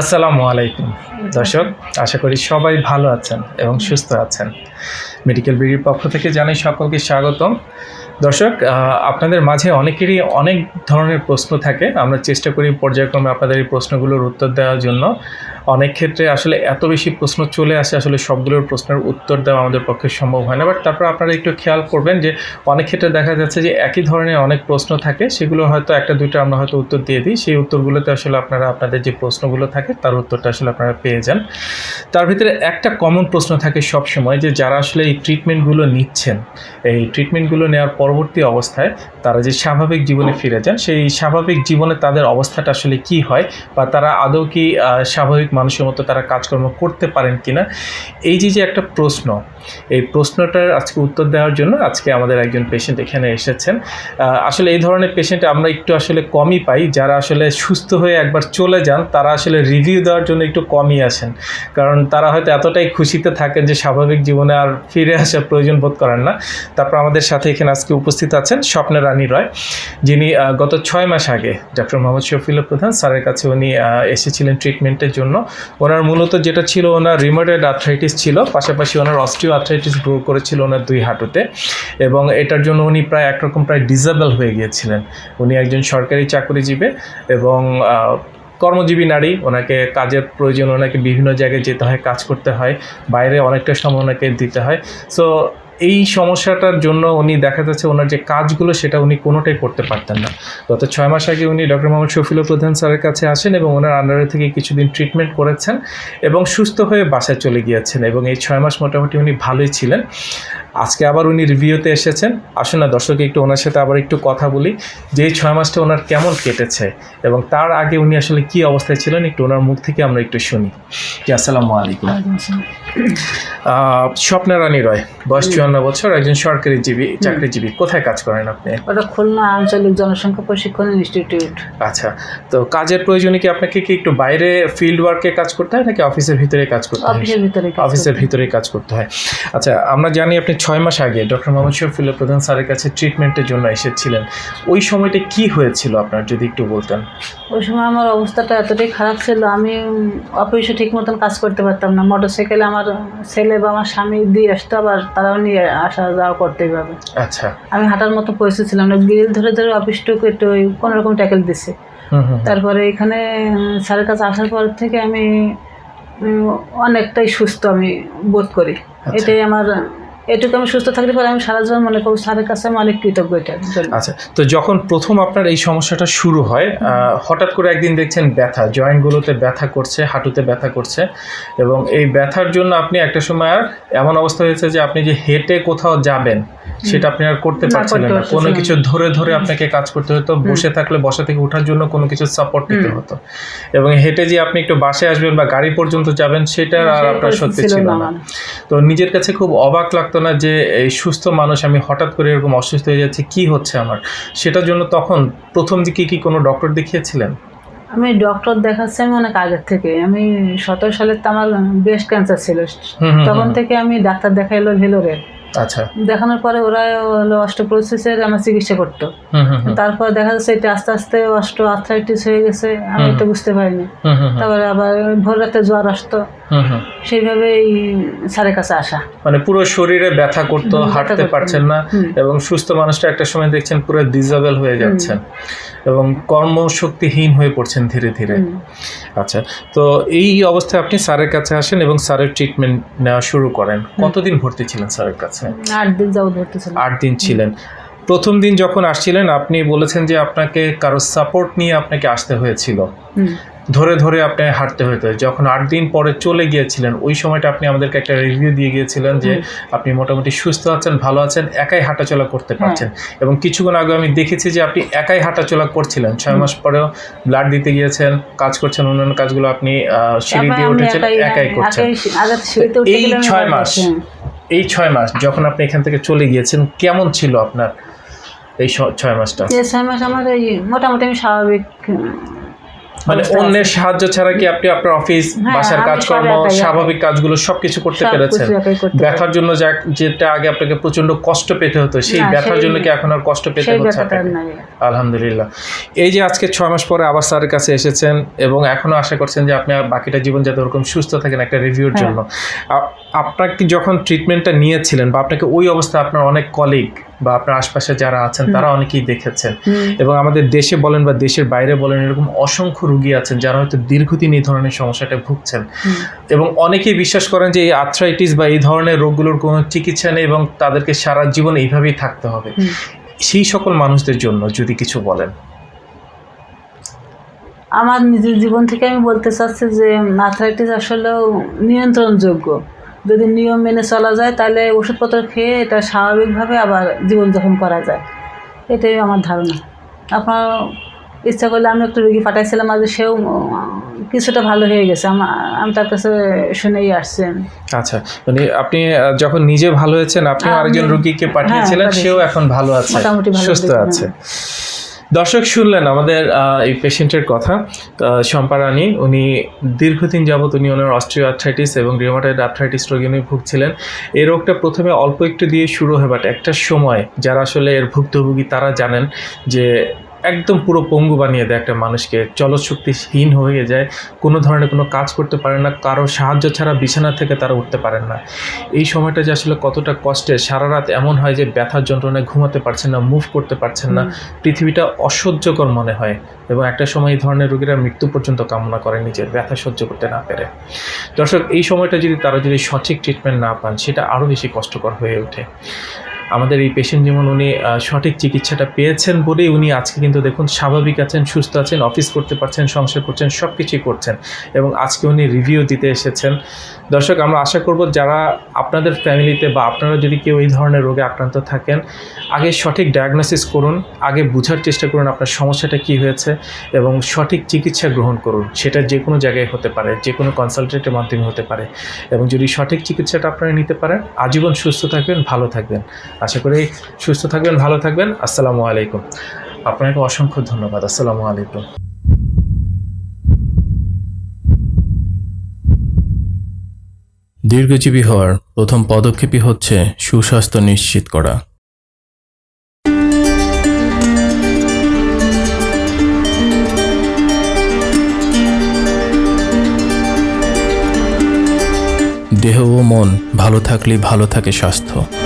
আসসালামু আলাইকুম। দর্শক, আশা করি সবাই ভালো আছেন এবং সুস্থ আছেন। মেডিকেল বিডির পক্ষ থেকে জানাই সকলকে স্বাগতম। দর্শক আপনাদের মাঝে অনেকেরই অনেক ধরনের প্রশ্ন থাকে। আমরা চেষ্টা করি পর্যায়ক্রমে আপনাদের এই প্রশ্নগুলোর উত্তর দেওয়ার জন্য। অনেক ক্ষেত্রে আসলে এত বেশি প্রশ্ন চলে আসে, আসলে সবগুলোর প্রশ্নের উত্তর দেওয়া আমাদের পক্ষে সম্ভব হয় না। বাট তারপর আপনারা একটু খেয়াল করবেন যে, অনেক ক্ষেত্রে দেখা যাচ্ছে যে, একই ধরনের অনেক প্রশ্ন থাকে, সেগুলো হয়তো একটা, দুইটা আমরা হয়তো উত্তর দিয়ে দিই। সেই উত্তরগুলোতে আসলে আপনারা, আপনাদের যে প্রশ্নগুলো থাকে, তার উত্তরটা আসলে আপনারা পেয়ে যান। তার ভিতরে একটা কমন প্রশ্ন থাকে সব সময় যে, যারা আসলে এই ট্রিটমেন্টগুলো নিচ্ছেন, এই ট্রিটমেন্টগুলো নেওয়ার পরবর্তী অবস্থায় তারা যে স্বাভাবিক জীবনে ফিরে যান, সেই স্বাভাবিক জীবনে তাদের অবস্থাটা আসলে কি হয়? বা তারা আদৌ কি স্বাভাবিক মানুষের মতো তারা কাজকর্ম করতে পারেন কিনা? এই যে যে একটা প্রশ্ন এই প্রশ্নটার আজকে উত্তর দেওয়ার জন্য আজকে আমাদের একজন পেশেন্ট এখানে এসেছেন। আসলে এই ধরনের পেশেন্ট আমরা একটু আসলে কমই পাই। যারা আসলে সুস্থ হয়ে একবার চলে যান, তারা আসলে রিভিউ দেওয়ার জন্য একটু কমই আসেন। কারণ তারা হয়তো এতটাই খুশিতে থাকেন যে স্বাভাবিক জীবনে আর ফিরে আসার প্রয়োজন বোধ করেন না। তারপর আমাদের সাথে এখানে আজকে উপস্থিত আছেন স্বপ্না রানী রয়, যিনি গত ছয় মাস আগে ডক্টর মোহাম্মদ শফিল প্রধান স্যারের কাছে উনি এসেছিলেন ট্রিটমেন্টের জন্য। ওনার মূলত যেটা ছিল, ওনার রিমোটেড আর্থ্রাইটিস ছিল, পাশাপাশি ওনার অস্টিও আর্থ্রাইটিস গ্রো করেছিল ওনার দুই হাঁটুতে এবং এটার জন্য উনি প্রায় একরকম প্রায় ডিজেবল হয়ে গিয়েছিলেন। উনি একজন সরকারি চাকরিজীবী এবং কর্মজীবী নারী, ওনাকে কাজের প্রয়োজন, ওনাকে বিভিন্ন জায়গায় যেতে হয়, কাজ করতে হয়, বাইরে অনেকটা সময় ওনাকে দিতে হয়। সো এই সমস্যাটার জন্য উনি দেখা যাচ্ছে ওনার যে কাজগুলো, সেটা উনি কোনোটাই করতে পারতেন না। গত ছয় মাস আগে উনি ডক্টর মোহাম্মদ শফিল প্রধান স্যারের কাছে আসেন এবং ওনার আন্ডারে থেকে কিছুদিন ট্রিটমেন্ট করেছেন এবং সুস্থ হয়ে বাসায় চলে গিয়েছেন এবং এই ছয় মাস মোটামুটি উনি ভালোই ছিলেন। আজকে আবার উনি রিভিউতে এসেছেন। আসুন না দর্শক একটু ওনার সাথে আবার একটু কথা বলি। যে এই ছয় মাসটা ওনার কেমন কেটেছে এবং তার আগে উনি আসলে কি অবস্থায় ছিলেন একটু ওনার মুখ থেকে আমরা একটু শুনি। জি আসসালামু আলাইকুম। স্বপ্না রানী রয় বয়স চুয়ান্ন বছর একজন সরকারি জীবী চাকরিজীবী। কোথায় কাজ করেন আপনি? ওটা খুলনা আঞ্চলিক জনসংখ্যা প্রশিক্ষণ ইনস্টিটিউট। আচ্ছা তো কাজের প্রয়োজনে কি আপনাকে কি একটু বাইরে ফিল্ড ওয়ার্কে কাজ করতে হয় নাকি অফিসের ভিতরে কাজ করতে হয়? অফিসের ভিতরে অফিসের। কাজ করতে হয়। আচ্ছা আমরা জানি আপনি ছয় মাস আগে ডক্টর মোহাম্মদ শফিউল্লাহ প্রধান স্যারের কাছে ট্রিটমেন্টের জন্য এসেছিলেন। ওই সময়টা কি হয়েছিল আপনার যদি একটু বলতেন? ওই সময় আমার অবস্থাটা এতটাই খারাপ ছিল আমি অফিসে ঠিক মতন কাজ করতে পারতাম না। মোটর সাইকেলে আমার ছেলে বা আমার স্বামী দিয়ে আসতো আবার তারাও নিয়ে আসা যাওয়া করতেই হবে আচ্ছা। আমি হাঁটার মতো পরিস্থিতি ছিলাম না। গ্রিল ধরে ধরে অফিসটুকু একটু ওই কোনো রকম ট্যাকেল দিছে। তারপরে এখানে স্যারের কাছে আসার পর থেকে আমি অনেকটাই সুস্থ আমি বোধ করি। আচ্ছা। এটাই আমার এটুকু আমি সুস্থ থাকলে পরে আমি সারা জীবন মনে করব, স্যারের কাছে আমি অনেক কৃতজ্ঞ এটা আচ্ছা তো যখন প্রথম আপনার এই সমস্যাটা শুরু হয় হঠাৎ করে একদিন দেখছেন ব্যথা, জয়েন্টগুলোতে ব্যথা করছে, হাঁটুতে ব্যথা করছে, এবং এই ব্যথার জন্য আপনি একটা সময় আর এমন অবস্থা হয়েছে যে আপনি যে হেঁটে কোথাও যাবেন সেটা আপনি আর করতে না, পারছিলেন না কোনো কিছু ধরে ধরে আপনাকে কাজ করতে হতো বসে থাকলে বসা থেকে ওঠার জন্য কোনো কিছু সাপোর্ট নিতে হতো। এবং হেঁটে যে আপনি একটু বাসে আসবেন বা গাড়ি পর্যন্ত যাবেন সেটা আর আপনার সত্যি ছিল না তো নিজের কাছে খুব অবাক লাগতো না যে এই সুস্থ মানুষ আমি হঠাৎ করে এরকম অসুস্থ হয়ে যাচ্ছে কি হচ্ছে আমার? সেটার জন্য তখন প্রথম দিকে কি কোনো ডক্টর দেখিয়েছিলেন? আমি ডক্টর দেখাচ্ছি আমি অনেক আগের থেকে। আমি সতেরো সালের তো আমার ব্রেস্ট ক্যান্সার ছিল। তখন থেকে আমি ডাক্তার দেখাইলো ভেলোরে। আচ্ছা। দেখানোর পরে ওরা হলো প্রসেসের আমার চিকিৎসা করতো। তারপর দেখা যাচ্ছে এটা আস্তে আস্তে অষ্ট আর্থ্রাইটিস হয়ে গেছে আমি তো এটা বুঝতে পারিনি। তারপরে আবার ভোর রাতে জ্বর আসতো। হুম হুম। সেইভাবেই স্যারের কাছে আসা। মানে পুরো শরীরে ব্যথা করতো হাঁটতে পারছেন না এবং সুস্থ মানুষটা একটা সময় দেখছেন পুরো ডিজেবল হয়ে যাচ্ছেন এবং কর্মশক্তিহীন হয়ে পড়ছেন ধীরে ধীরে। আচ্ছা তো এই অবস্থায় আপনি স্যারের কাছে আসেন এবং স্যারের ট্রিটমেন্ট নেওয়া শুরু করেন। কতদিন ভর্তি ছিলেন স্যারের কাছে? আট দিন যাব ধরতেছিল আট দিন ছিলেন। প্রথম দিন যখন আসছিলেন আপনি বলেছেন যে আপনাকে কারও সাপোর্ট নিয়ে আপনাকে আসতে হয়েছিল। ধরে ধরে আপনি হাঁটতে হতো। যখন আট দিন পরে চলে গিয়েছিলেন ওই সময়টা আপনি আমাদেরকে একটা রিভিউ দিয়ে গিয়েছিলেন যে আপনি মোটামুটি সুস্থ আছেন ভালো আছেন একাই হাঁটাচলা করতে পারছেন। এবং কিছুক্ষণ আগে আমি দেখেছি যে আপনি একাই হাঁটাচলা করছিলেন। ছয় মাস পরেও ব্লাড দিতে গিয়েছেন কাজ করছেন অন্যান্য কাজগুলো আপনি সিঁড়ি দিয়ে উঠেছেন একাই- করছেন। এই ছয় মাস এই ছয় মাস যখন আপনি এখান থেকে চলে গিয়েছেন কেমন ছিল আপনার এই ছয় মাসটা? ছয় মাস আমার এই মোটামুটি আমি স্বাভাবিক মানে অন্যের সাহায্য ছাড়া কি আপনি আপনার অফিস হ্যাঁ, বাসার কাজকর্ম স্বাভাবিক কাজগুলো সবকিছু করতে পেরেছেন। ব্যথার জন্য যা- যেটা আগে আপনাকে প্রচণ্ড কষ্ট পেতে হতো সেই ব্যথার জন্য কি এখন আর কষ্ট পেতে হচ্ছে? আলহামদুলিল্লাহ। এই যে আজকে ছয় মাস পরে আবার স্যারের কাছে এসেছেন এবং এখনও আশা করছেন যে আপনি বাকিটা জীবন যাতে ওরকম সুস্থ থাকেন একটা রিভিউর হ্যাঁ। জন্য। আপনার কি যখন ট্রিটমেন্টটা নিয়েছিলেন বা আপনাকে ওই অবস্থায় আপনার অনেক কলিগ বা আপনার আশপাশে যারা আছেন তারা অনেকেই দেখেছেন। এবং আমাদের দেশে বলেন বা দেশের বাইরে বলেন এরকম অসংখ্য রুগী আছেন যারা হয়তো দীর্ঘদিন এই ধরনের সমস্যাটা ভুগছেন। এবং অনেকেই বিশ্বাস করেন যে এই আর্থ্রাইটিস বা এই ধরনের রোগগুলোর কোনো চিকিৎসা নেই এবং তাদেরকে সারা জীবন এইভাবেই থাকতে হবে। সেই সকল মানুষদের জন্য যদি কিছু বলেন। আমার নিজের জীবন থেকে আমি বলতে চাচ্ছি যে আর্থ্রাইটিস আসলেও নিয়ন্ত্রণযোগ্য। যদি নিয়ম মেনে চলা যায় তাহলে ওষুধপত্র খেয়ে এটা স্বাভাবিকভাবে আবার জীবনযাপন করা যায়। এটাই আমার ধারণা। আপনার ইচ্ছা করলে আমি একটা রুগী পাঠাইছিলাম আজ সেও কিছুটা ভালো হয়ে গেছে। আমা- আমি তার কাছে শুনেই আসছি আচ্ছা মানে আপনি যখন নিজে ভালো হয়েছেন আপনি আরেকজন রুগীকে পাঠিয়েছিলেন হ্যাঁ, সেও এখন ভালো আছে মোটামুটি সুস্থ আছে। দর্শক শুনলেন আমাদের এই পেশেন্টের কথা। শম্পা রানী, উনি দীর্ঘদিন যাবৎ উনি ওনার অস্ট্রিও আর্থ্রাইটিস এবং রিউমাটয়েড আর্থ্রাইটিস রোগী উনি ভুগছিলেন। এই রোগটা প্রথমে অল্প একটু দিয়ে শুরু হয়, বাট একটা সময় যারা আসলে এর ভুক্তভোগী তারা জানেন যে একদম পুরো পঙ্গু বানিয়ে দেয় একটা মানুষকে। চলশক্তিহীন হয়ে যায় কোনো ধরনের কোনো কাজ করতে পারে না কারও সাহায্য ছাড়া বিছানা থেকে তারা উঠতে পারেন না। এই সময়টা যে আসলে কতটা কষ্টের সারা রাত এমন হয় যে ব্যথার যন্ত্রণায় ঘুমাতে পারছেন না মুভ করতে পারছেন না। পৃথিবীটা অসহ্যকর মনে হয় এবং একটা সময় এই ধরনের রোগীরা মৃত্যু পর্যন্ত কামনা করে নিজের ব্যথা সহ্য করতে না পেরে। দর্শক এই সময়টা যদি তারা যদি সঠিক ট্রিটমেন্ট না পান সেটা আরও বেশি কষ্টকর হয়ে ওঠে। আমাদের এই পেশেন্ট যেমন উনি সঠিক চিকিৎসাটা পেয়েছেন বলেই উনি আজকে কিন্তু দেখুন স্বাভাবিক আছেন, সুস্থ আছেন অফিস করতে পারছেন, সংসার করছেন সব কিছুই করছেন এবং আজকে উনি রিভিউ দিতে এসেছেন। দর্শক, আমরা আশা করব যারা আপনাদের ফ্যামিলিতে বা আপনারা যদি কেউ এই ধরনের রোগে আক্রান্ত থাকেন, আগে সঠিক ডায়াগনোসিস করুন, আগে বোঝার চেষ্টা করুন আপনার সমস্যাটা কী হয়েছে এবং সঠিক চিকিৎসা গ্রহণ করুন। সেটা যে কোনো জায়গায় হতে পারে যে কোনো কনসালটেন্টের মাধ্যমে হতে পারে এবং যদি সঠিক চিকিৎসাটা আপনারা নিতে পারেন, আজীবন সুস্থ থাকবেন, ভালো থাকবেন। আশা করি সুস্থ থাকবেন, ভালো থাকবেন। আসসালামু আলাইকুম। আপনাকে অসংখ্য ধন্যবাদ। আসসালামু আলাইকুম। দীর্ঘজীবী হওয়ার প্রথম পদক্ষেপই হচ্ছে সুস্বাস্থ্য নিশ্চিত করা। দেহ ও মন ভালো থাকলে ভালো থাকে স্বাস্থ্য।